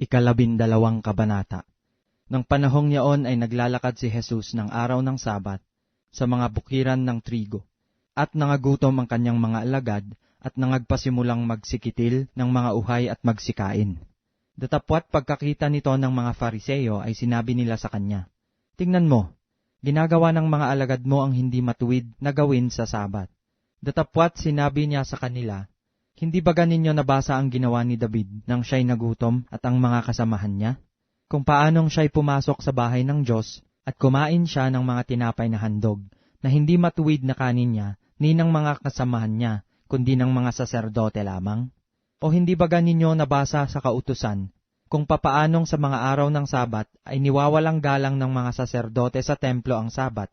Ikalabindalawang kabanata. Nang panahong yaon ay naglalakad si Jesus ng araw ng Sabat sa mga bukiran ng trigo, at nangagutom ang kanyang mga alagad at nangagpasimulang magsikitil ng mga uhay at magsikain. Datapwat pagkakita nito ng mga fariseyo ay sinabi nila sa kanya, Tingnan mo, ginagawa ng mga alagad mo ang hindi matuwid na gawin sa Sabat. Datapwat sinabi niya sa kanila, hindi ba ganinyo nabasa ang ginawa ni David nang siya'y nagutom at ang mga kasamahan niya? Kung paanong siya'y pumasok sa bahay ng Diyos at kumain siya ng mga tinapay na handog na hindi matuwid na kanin niya ni ng mga kasamahan niya, kundi ng mga saserdote lamang? O hindi ba ganinyo nabasa sa kautusan kung papaanong sa mga araw ng Sabat ay niwawalang galang ng mga saserdote sa templo ang Sabat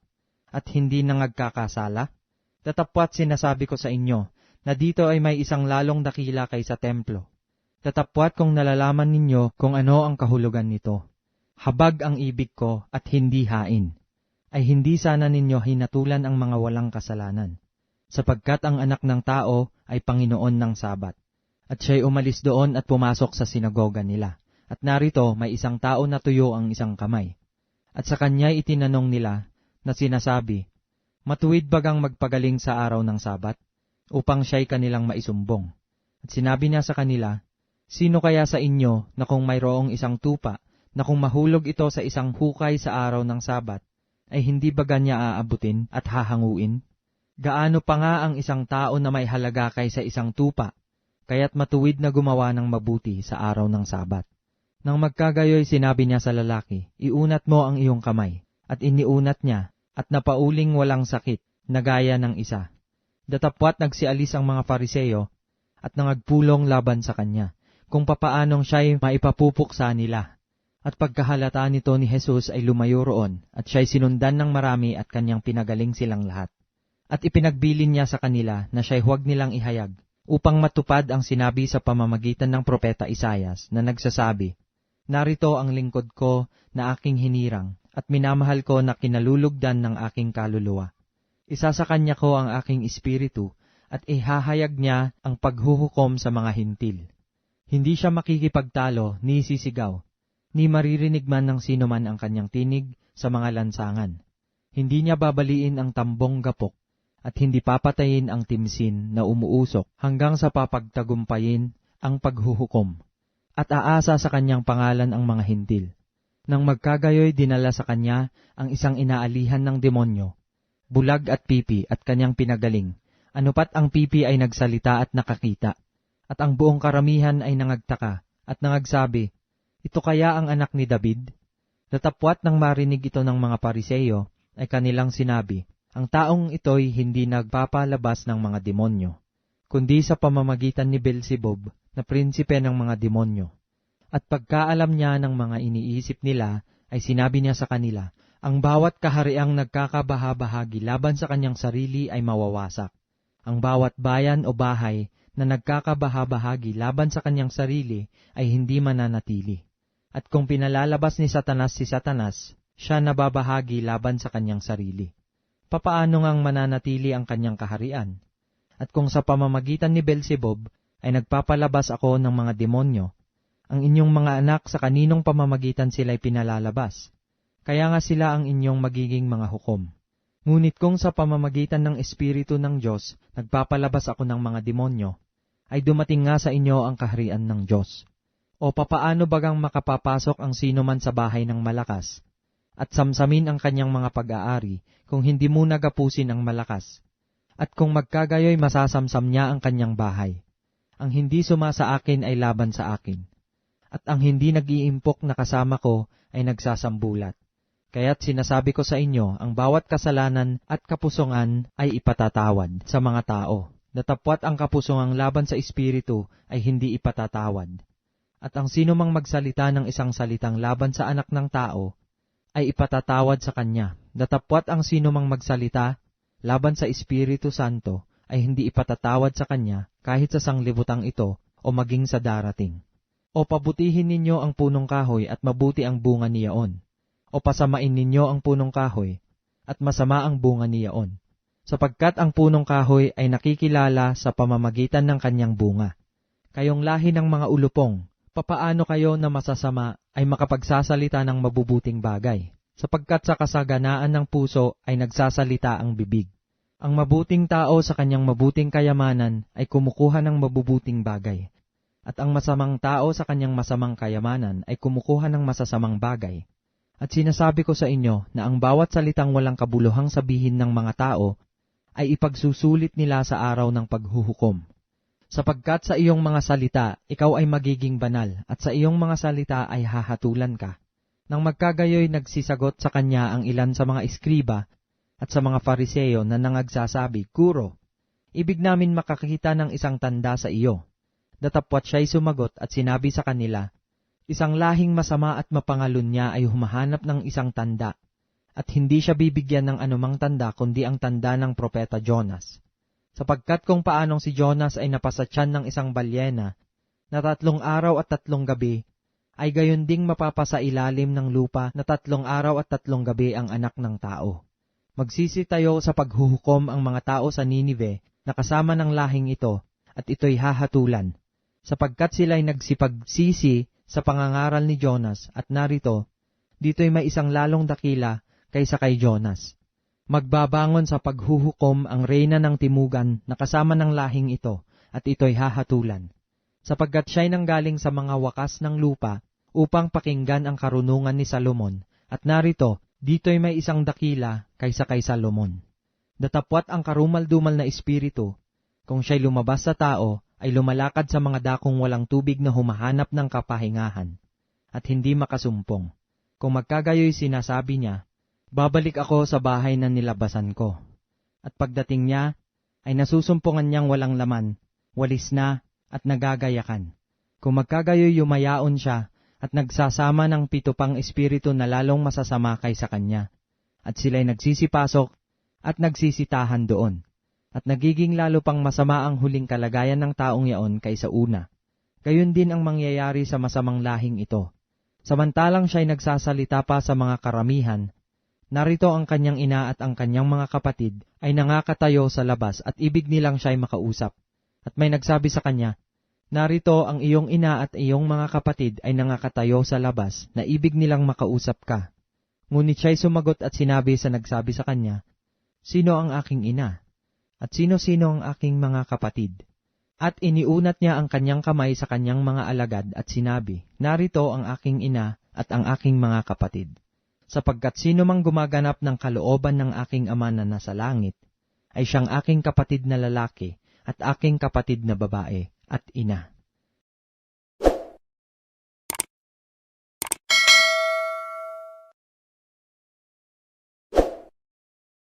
at hindi nangagkakasala? Tatapwat sinasabi ko sa inyo na dito ay may isang lalong dakila kaysa templo. Tatapwat kung nalalaman ninyo kung ano ang kahulugan nito. Habag ang ibig ko at hindi hain. Ay hindi sana ninyo hinatulan ang mga walang kasalanan. Sapagkat ang anak ng tao ay Panginoon ng Sabat. At siya'y umalis doon at pumasok sa sinagoga nila. At narito may isang tao na tuyo ang isang kamay. At sa kanya'y itinanong nila na sinasabi, Matuwid bagang magpagaling sa araw ng Sabat? Upang siya'y kanilang maisumbong. At sinabi niya sa kanila, Sino kaya sa inyo na kung mayroong isang tupa, na kung mahulog ito sa isang hukay sa araw ng sabat, ay hindi ba ganya aabutin at hahanguin? Gaano pa nga ang isang tao na may halaga kaysa isang tupa, kaya't matuwid na gumawa ng mabuti sa araw ng sabat. Nang magkagayoy sinabi niya sa lalaki, iunat mo ang iyong kamay, at iniunat niya, at napauling walang sakit, na gaya ng isa. Datapwat nagsialis ang mga fariseyo at nangagpulong laban sa kanya, kung papaanong siya'y maipapupuksa nila. At pagkahalata nito ni Jesus ay lumayo roon, at siya'y sinundan ng marami at kanyang pinagaling silang lahat. At ipinagbilin niya sa kanila na siya'y huwag nilang ihayag, upang matupad ang sinabi sa pamamagitan ng propeta Isayas na nagsasabi, Narito ang lingkod ko na aking hinirang, at minamahal ko na kinalulugdan ng aking kaluluwa isa sa kanya ko ang aking espiritu, at ihahayag niya ang paghuhukom sa mga hintil. Hindi siya makikipagtalo ni sisigaw, ni maririnig man ng sino man ang kanyang tinig sa mga lansangan. Hindi niya babaliin ang tambong gapok, at hindi papatayin ang timsin na umuusok hanggang sa papagtagumpayin ang paghuhukom, at aasa sa kanyang pangalan ang mga hintil. Nang magkagayoy dinala sa kanya ang isang inaalihan ng demonyo, bulag at pipi at kanyang pinagaling. Anupat ang pipi ay nagsalita at nakakita, at ang buong karamihan ay nangagtaka at nangagsabi, Ito kaya ang anak ni David? Natapwat nang marinig ito ng mga pariseyo, ay kanilang sinabi, Ang taong ito'y hindi nagpapalabas ng mga demonyo, kundi sa pamamagitan ni Belzebub na prinsipe ng mga demonyo. At pagkaalam niya ng mga iniisip nila, ay sinabi niya sa kanila, ang bawat kahariang nagkakabahabahagi laban sa kanyang sarili ay mawawasak. Ang bawat bayan o bahay na nagkakabahabahagi laban sa kanyang sarili ay hindi mananatili. At kung pinalalabas ni Satanas si Satanas, siya nababahagi laban sa kanyang sarili. Papaano ngang mananatili ang kanyang kaharian? At kung sa pamamagitan ni Belzebub ay nagpapalabas ako ng mga demonyo, ang inyong mga anak sa kaninong pamamagitan sila'y pinalalabas? Kaya nga sila ang inyong magiging mga hukom. Ngunit kung sa pamamagitan ng Espiritu ng Diyos nagpapalabas ako ng mga demonyo, ay dumating nga sa inyo ang kaharian ng Diyos. O papaano bagang makapapasok ang sino man sa bahay ng malakas, at samsamin ang kanyang mga pag-aari kung hindi muna gapusin ang malakas, at kung magkagayoy masasamsam niya ang kanyang bahay. Ang hindi suma sa akin ay laban sa akin, at ang hindi nag-iimpok na kasama ko ay nagsasambulat. Kaya't sinasabi ko sa inyo, ang bawat kasalanan at kapusungan ay ipatatawad sa mga tao. Natapwat ang kapusungang laban sa Espiritu ay hindi ipatatawad. At ang sino mang magsalita ng isang salitang laban sa anak ng tao, ay ipatatawad sa kanya. Datapwat ang sino mang magsalita laban sa Espiritu Santo, ay hindi ipatatawad sa kanya kahit sa sanglibutang ito o maging sa darating. O pabutihin ninyo ang punong kahoy at mabuti ang bunga niyaon o pasamain ninyo ang punong kahoy, at masama ang bunga niyaon, sapagkat ang punong kahoy ay nakikilala sa pamamagitan ng kanyang bunga. Kayong lahi ng mga ulupong, papaano kayo na masasama ay makapagsasalita ng mabubuting bagay, sapagkat sa kasaganaan ng puso ay nagsasalita ang bibig. Ang mabuting tao sa kanyang mabuting kayamanan ay kumukuha ng mabubuting bagay, at ang masamang tao sa kanyang masamang kayamanan ay kumukuha ng masasamang bagay. At sinasabi ko sa inyo na ang bawat salitang walang kabuluhang sabihin ng mga tao ay ipagsusulit nila sa araw ng paghuhukom. Sapagkat sa iyong mga salita, ikaw ay magiging banal, at sa iyong mga salita ay hahatulan ka. Nang magkagayoy nagsisagot sa kanya ang ilan sa mga iskriba at sa mga fariseyo na nangagsasabi, Guro, ibig namin makakita ng isang tanda sa iyo. Datapwat siya'y sumagot at sinabi sa kanila, Isang lahing masama at mapangalun niya ay humahanap ng isang tanda, at hindi siya bibigyan ng anumang tanda kundi ang tanda ng propeta Jonas sapagkat kung paanong si Jonas ay napasatyan ng isang balyena na tatlong araw at tatlong gabi, ay gayon ding mapapasa ilalim ng lupa na tatlong araw at tatlong gabi ang anak ng tao. Magsisi tayo sa paghuhukom ang mga tao sa Ninive na kasama ng lahing ito, at ito'y hahatulan, sapagkat sila'y nagsipagsisi sa pangangaral ni Jonas, at narito, dito'y may isang lalong dakila kaysa kay Jonas magbabangon sa paghuhukom ang reyna ng timugan na kasama ng lahing ito, at ito'y hahatulan. Sapagkat siya'y nanggaling sa mga wakas ng lupa upang pakinggan ang karunungan ni Salomon, at narito, dito'y may isang dakila kaysa kay Salomon. Datapwat ang karumal-dumal na espiritu, kung siya'y lumabas sa tao, ay lumalakad sa mga dakong walang tubig na humahanap ng kapahingahan, at hindi makasumpong. Kung magkagayoy sinasabi niya, babalik ako sa bahay na nilabasan ko. At pagdating niya, ay nasusumpungan niyang walang laman, walis na, at nagagayakan. Kung magkagayoy yumayaon siya, at nagsasama ng pito pang espiritu na lalong masasama kaysa kanya. At sila'y nagsisipasok, at nagsisitahan doon. At nagiging lalo pang masama ang huling kalagayan ng taong yaon kaysa una. Gayon din ang mangyayari sa masamang lahing ito. Samantalang siya'y nagsasalita pa sa mga karamihan, Narito ang kanyang ina at ang kanyang mga kapatid ay nangakatayo sa labas at ibig nilang siya'y makausap. At may nagsabi sa kanya, Narito ang iyong ina at iyong mga kapatid ay nangakatayo sa labas na ibig nilang makausap ka. Ngunit siya'y sumagot at sinabi sa nagsabi sa kanya, Sino ang aking ina? At sino-sino ang aking mga kapatid? At iniunat niya ang kanyang kamay sa kanyang mga alagad at sinabi, Narito ang aking ina at ang aking mga kapatid sapagkat sino mang gumaganap ng kalooban ng aking ama na nasa langit, ay siyang aking kapatid na lalaki at aking kapatid na babae at ina.